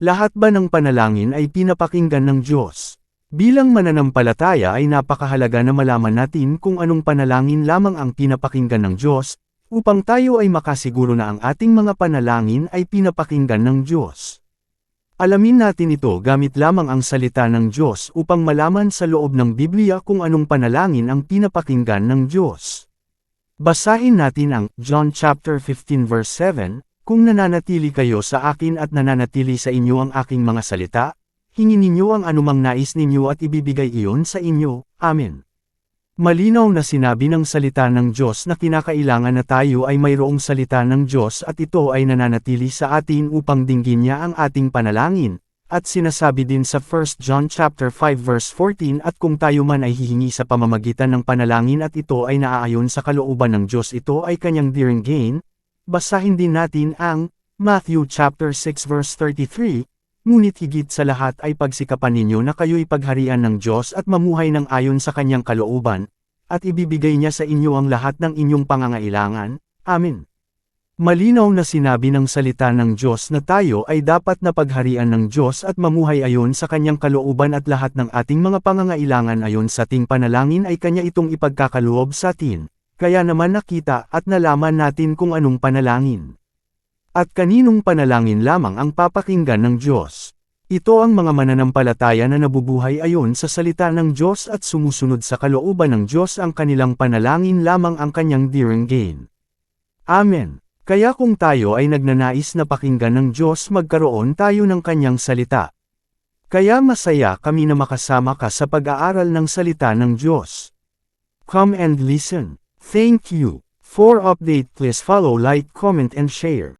Lahat ba ng panalangin ay pinapakinggan ng Diyos? Bilang mananampalataya ay napakahalaga na malaman natin kung anong panalangin lamang ang pinapakinggan ng Diyos, upang tayo ay makasiguro na ang ating mga panalangin ay pinapakinggan ng Diyos. Alamin natin ito gamit lamang ang salita ng Diyos upang malaman sa loob ng Biblia kung anong panalangin ang pinapakinggan ng Diyos. Basahin natin ang John chapter 15 verse 7, Kung nananatili kayo sa akin at nananatili sa inyo ang aking mga salita, hingin ninyo ang anumang nais ninyo at ibibigay iyon sa inyo. Amen. Malinaw na sinabi ng salita ng Diyos na kinakailangan na tayo ay mayroong salita ng Diyos at ito ay nananatili sa atin upang dinggin niya ang ating panalangin. At sinasabi din sa 1 John chapter 5 verse 14 at kung tayo man ay hihingi sa pamamagitan ng panalangin at ito ay naaayon sa kalooban ng Diyos ito ay kanyang dearing gain, basahin din natin ang Matthew chapter 6 verse 33, Ngunit higit sa lahat ay pagsikapan ninyo na kayo'y pagharian ng Diyos at mamuhay ng ayon sa kanyang kalooban, at ibibigay niya sa inyo ang lahat ng inyong pangangailangan. Amen. Malinaw na sinabi ng salita ng Diyos na tayo ay dapat na pagharian ng Diyos at mamuhay ayon sa kanyang kalooban at lahat ng ating mga pangangailangan ayon sa ating panalangin ay kanya itong ipagkakaloob sa atin. Kaya naman nakita at nalaman natin kung anong panalangin. At kaninong panalangin lamang ang papakinggan ng Diyos. Ito ang mga mananampalataya na nabubuhay ayon sa salita ng Diyos at sumusunod sa kalooban ng Diyos ang kanilang panalangin lamang ang kanyang dearing gain. Amen. Kaya kung tayo ay nagnanais na pakinggan ng Diyos magkaroon tayo ng kanyang salita. Kaya masaya kami na makasama ka sa pag-aaral ng salita ng Diyos. Come and listen. Thank you. For update please follow like comment and share.